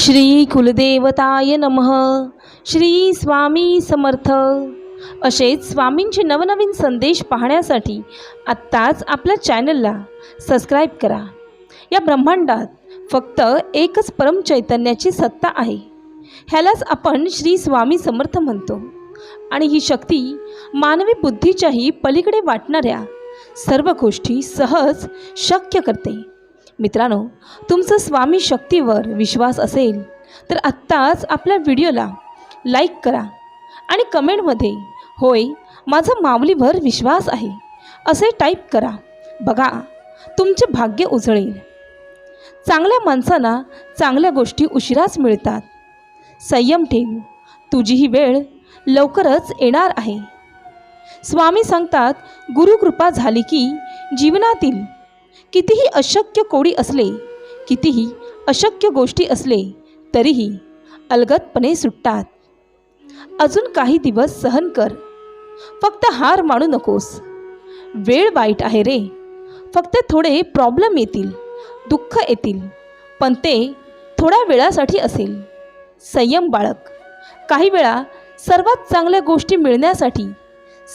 श्री कुलदेवताय नमः. श्री स्वामी समर्थ. असेच स्वामींचे नवनवीन संदेश पाहण्यासाठी आत्ताच आपल्या चॅनलला सबस्क्राईब करा. या ब्रह्मांडात फक्त एकच परम चैतन्याची सत्ता आहे. ह्यालाच आपण श्री स्वामी समर्थ म्हणतो. आणि ही शक्ती मानवी बुद्धीच्याही पलीकडे वाटणाऱ्या सर्व गोष्टी सहज शक्य करते. मित्रांनो तुमचं स्वामी शक्तीवर विश्वास असेल तर आत्ताच आपल्या व्हिडिओला लाईक करा आणि कमेंटमध्ये होय माझा माऊलीवर विश्वास आहे असे टाईप करा. बघा तुमचे भाग्य उजळेल. चांगल्या माणसांना चांगल्या गोष्टी उशिराच मिळतात. संयम ठेव. तुझी ही वेळ लवकरच येणार आहे. स्वामी सांगतात गुरुकृपा झाली की जीवनातील कितीही अशक्य कोडी असले कितीही अशक्य गोष्टी असले तरीही अलगदपणे सुटतात. अजून काही दिवस सहन कर. फक्त हार मानू नकोस. वेळ वाईट आहे रे. फक्त थोडे प्रॉब्लेम येतील दुःख येतील पण ते थोड्या वेळासाठी असेल. संयम बाळक काही वेळा सर्वात चांगल्या गोष्टी मिळण्यासाठी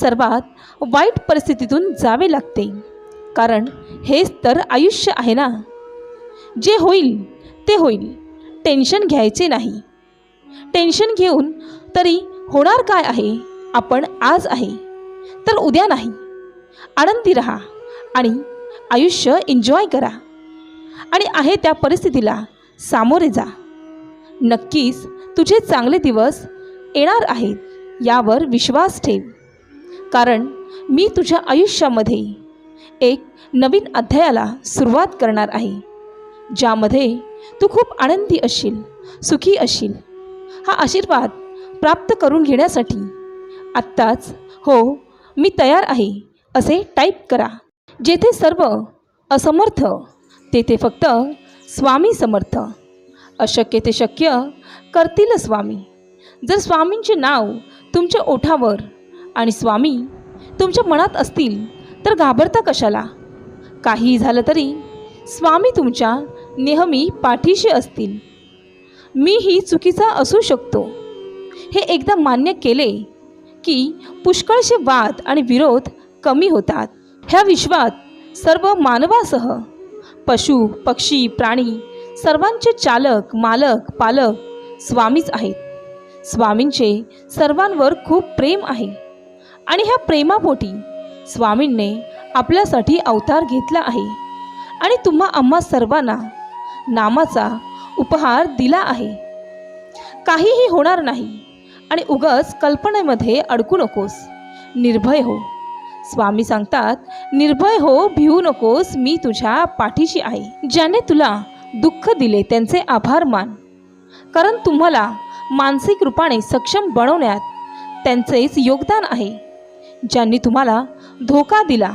सर्वात वाईट परिस्थितीतून जावे लागते. कारण हेच तर आयुष्य आहे ना? जे होईल ते होईल. टेन्शन घ्यायचे नाही. टेन्शन घेऊन तरी होणार काय आहे? आपण आज आहे. तर उद्या नाही. आनंदी राहा आणि आयुष्य एन्जॉय करा. आणि आहे त्या परिस्थितीला सामोरे जा. नक्कीच तुझे चांगले दिवस येणार आहेत यावर विश्वास ठेव. कारण मी तुझ्या आयुष्यामध्ये एक नवीन अध्यायाला सुरुवात करणार आहे ज्यामध्ये तू खूप आनंदी असशील सुखी असशील हा आशीर्वाद प्राप्त करून घेण्यासाठी आत्ताच हो मी तयार आहे असे टाईप करा. जेथे सर्व असमर्थ तेथे फक्त स्वामी समर्थ. अशक्य ते शक्य करतील स्वामी. जर स्वामींचे नाव तुमच्या ओठावर आणि स्वामी तुमच्या मनात असतील तर घाबरता कशाला? काही झालं तरी स्वामी तुमच्या नेहमी पाठीशी असतील. मी ही चुकीचा असू शकतो. हे एकदा मान्य केले की पुष्कळशे वाद आणि विरोध कमी होतात. ह्या विश्वात सर्व मानवासह पशु पक्षी प्राणी सर्वांचे चालक मालक पालक स्वामीच आहेत. स्वामींचे सर्वांवर खूप प्रेम आहे आणि ह्या प्रेमापोटी स्वामींनी आपल्यासाठी अवतार घेतला आहे. आणि तुम्हा आम्हा सर्वांना नामाचा उपहार दिला आहे. काहीही होणार नाही. आणि उगच कल्पनेमध्ये अडकू नकोस. निर्भय हो. स्वामी सांगतात निर्भय हो भिवू नकोस. मी तुझ्या पाठीशी आहे. ज्याने तुला दुःख दिले त्यांचे आभार मान. कारण तुम्हाला मानसिक रूपाने सक्षम बनवण्यात त्यांचेच योगदान आहे. ज्यांनी तुम्हाला धोका दिला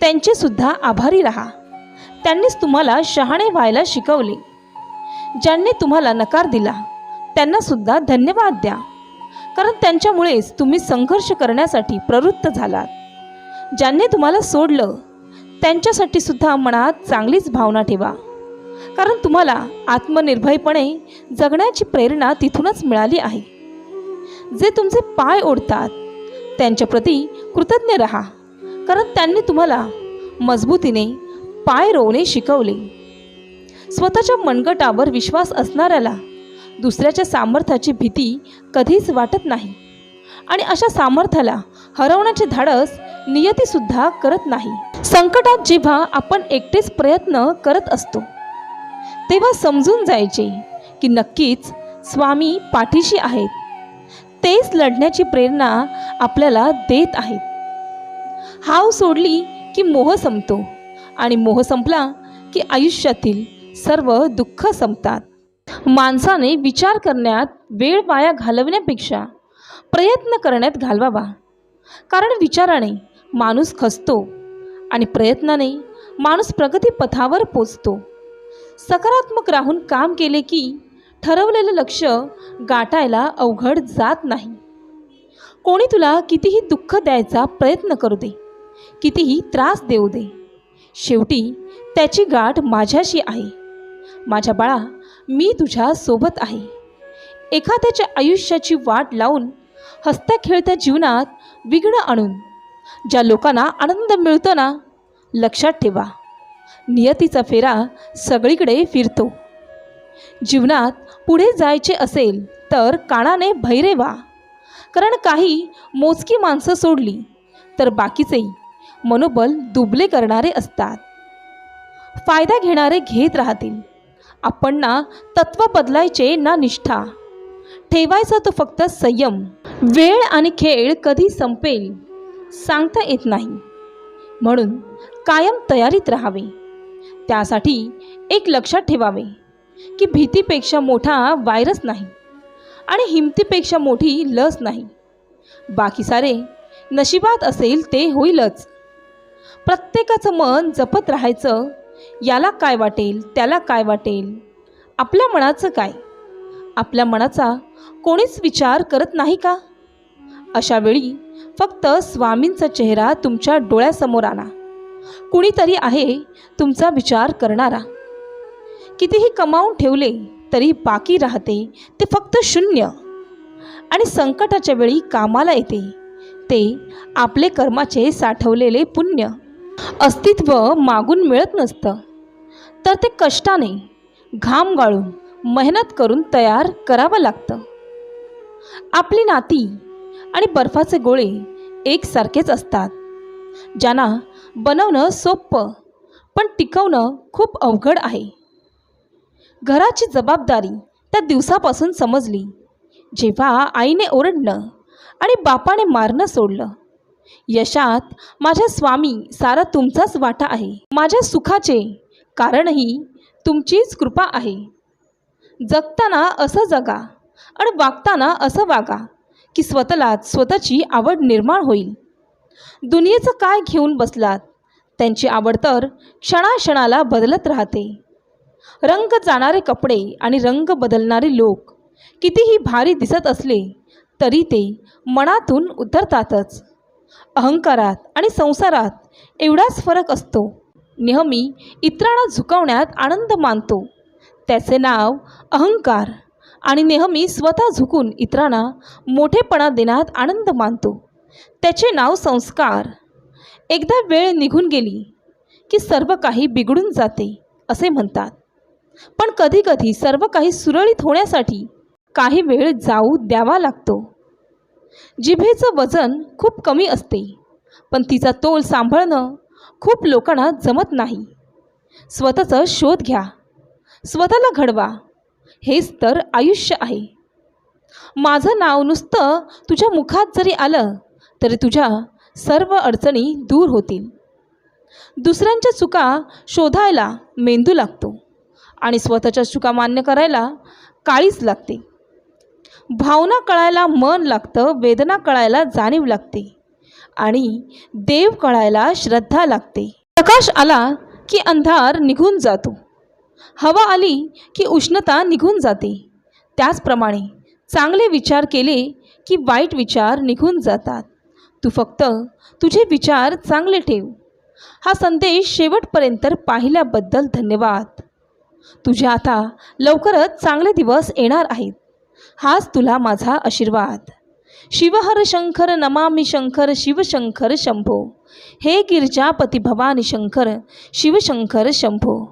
त्यांचेसुद्धा आभारी राहा. त्यांनीच तुम्हाला शहाणे व्हायला शिकवले. ज्यांनी तुम्हाला नकार दिला त्यांनासुद्धा धन्यवाद द्या. कारण त्यांच्यामुळेच तुम्ही संघर्ष करण्यासाठी प्रवृत्त झालात. ज्यांनी तुम्हाला सोडलं त्यांच्यासाठी सुद्धा मनात चांगलीच भावना ठेवा. कारण तुम्हाला आत्मनिर्भयपणे जगण्याची प्रेरणा तिथूनच मिळाली आहे. जे तुमचे पाय ओढतात त्यांच्याप्रती कृतज्ञ राहा. कारण त्यांनी तुम्हाला मजबूतीने पाय रोवणे शिकवले. स्वतःच्या मनगटावर विश्वास असणाऱ्याला दुसऱ्याच्या सामर्थ्याची भीती कधीच वाटत नाही आणि अशा सामर्थ्याला हरवण्याचे धाडस नियतीसुद्धा करत नाही. संकटात जेव्हा आपण एकटेच प्रयत्न करत असतो तेव्हा समजून जायचे की नक्कीच स्वामी पाठीशी आहेत. तेच लढण्याची प्रेरणा आपल्याला देत आहेत. हाव सोडली की मोह संपतो. आणि मोह संपला की आयुष्यातील सर्व दुःख संपतात. माणसाने विचार करण्यात वेळ वाया घालवण्यापेक्षा प्रयत्न करण्यात घालवावा. कारण विचाराने माणूस खचतो आणि प्रयत्नाने माणूस प्रगतीपथावर पोचतो. सकारात्मक राहून काम केले की ठरवलेलं लक्ष गाठायला अवघड जात नाही. कोणी तुला कितीही दुःख द्यायचा प्रयत्न करू दे. कितीही त्रास देऊ दे. शेवटी त्याची गाठ माझ्याशी आहे. माझ्या बाळा मी तुझ्या सोबत आहे. एखाद्याच्या आयुष्याची वाट लावून हसत्या खेळत्या जीवनात विघ्न आणून ज्या लोकांना आनंद मिळतो ना लक्षात ठेवा. नियतीचा फेरा सगळीकडे फिरतो. जीवनात पुढे जायचे असेल तर कानाने भैरे वा कारण काही मोजकी माणसं सोडली तर बाकीचेही मनोबल दुबले करणारे असतात. फायदा घेणारे घेत राहतील. आपण ना तत्व बदलायचे ना निष्ठा. ठेवायचा तो फक्त संयम. वेळ आणि खेळ कधी संपेल सांगता येत नाही. म्हणून कायम तयारीत राहावे. त्यासाठी एक लक्षात ठेवावे की भीतीपेक्षा मोठा व्हायरस नाही आणि हिमतीपेक्षा मोठी लस नाही. बाकी सारे नशिबात असेल ते होईलच. प्रत्येकाचं मन जपत राहायचं. याला काय वाटेल त्याला काय वाटेल? आपल्या मनाचं काय? आपल्या मनाचा कोणीच विचार करत नाही का? अशा वेळी फक्त स्वामींचा चेहरा तुमच्या डोळ्यासमोर आणा. कुणीतरी आहे तुमचा विचार करणारा. कितीही कमावून ठेवले तरी बाकी राहते ते फक्त शून्य. आणि संकटाच्या वेळी कामाला येते. ते आपले कर्माचे साठवलेले पुण्य. अस्तित्व मागून मिळत नसतं. तर ते कष्टाने घाम गाळून मेहनत करून तयार करावं लागतं. आपली नाती आणि बर्फाचे गोळे एकसारखेच असतात. ज्यांना बनवणं सोपं पण टिकवणं खूप अवघड आहे. घराची जबाबदारी त्या दिवसापासून समजली. जेव्हा आईने ओरडणं आणि बापाने मारणं सोडलं यशात माझ्या स्वामी सारा तुमचाच वाटा आहे. माझ्या सुखाचे कारणही तुमचीच कृपा आहे. जगताना असं जगा आणि वागताना असं वागा की स्वतःलाच स्वतःची आवड निर्माण होईल. दुनियेचं काय घेऊन बसलात? त्यांची आवड तर क्षणाक्षणाला बदलत राहते. रंग जाणारे कपडे आणि रंग बदलणारे लोक कितीही भारी दिसत असले तरी ते मनातून उतरतातच. अहंकारात आणि संसारात एवढाच फरक असतो. नेहमी इतरांना झुकवण्यात आनंद मानतो. त्याचे नाव अहंकार आणि नेहमी स्वतः झुकून इतरांना मोठेपणा देण्यात आनंद मानतो. त्याचे नाव संस्कार. एकदा वेळ निघून गेली की सर्व काही बिघडून जाते असे म्हणतात. पण कधीकधी सर्व काही सुरळीत होण्यासाठी काही वेळ जाऊ द्यावा लागतो. जिभेचं वजन खूप कमी असते पण तिचा तोल सांभाळणं खूप लोकांना जमत नाही. स्वतःचा शोध घ्या. स्वतःला घडवा. हेच तर आयुष्य आहे. माझं नाव नुसतं तुझ्या मुखात जरी आलं तरी तुझ्या सर्व अडचणी दूर होतील. दुसऱ्यांच्या चुका शोधायला मेंदू लागतो आणि स्वतःच्या चुका मान्य करायला काळीच लागते. भावना कळायला मन लागतं वेदना कळायला जाणीव लागते आणि देव कळायला श्रद्धा लागते. प्रकाश आला की अंधार निघून जातो. हवा आली की उष्णता निघून जाते. त्याचप्रमाणे चांगले विचार केले की वाईट विचार निघून जातात. तू फक्त तुझे विचार चांगले ठेव. हा संदेश शेवटपर्यंत पाहिल्याबद्दल धन्यवाद. तुझे आता लवकरच चांगले दिवस येणार आहेत. हाच तुला माझा आशीर्वाद. शिवहर शंकर नमामि शंकर शिवशंकर शंभो. हे गिरजापती भवानी शंकर शिवशंकर शंभो.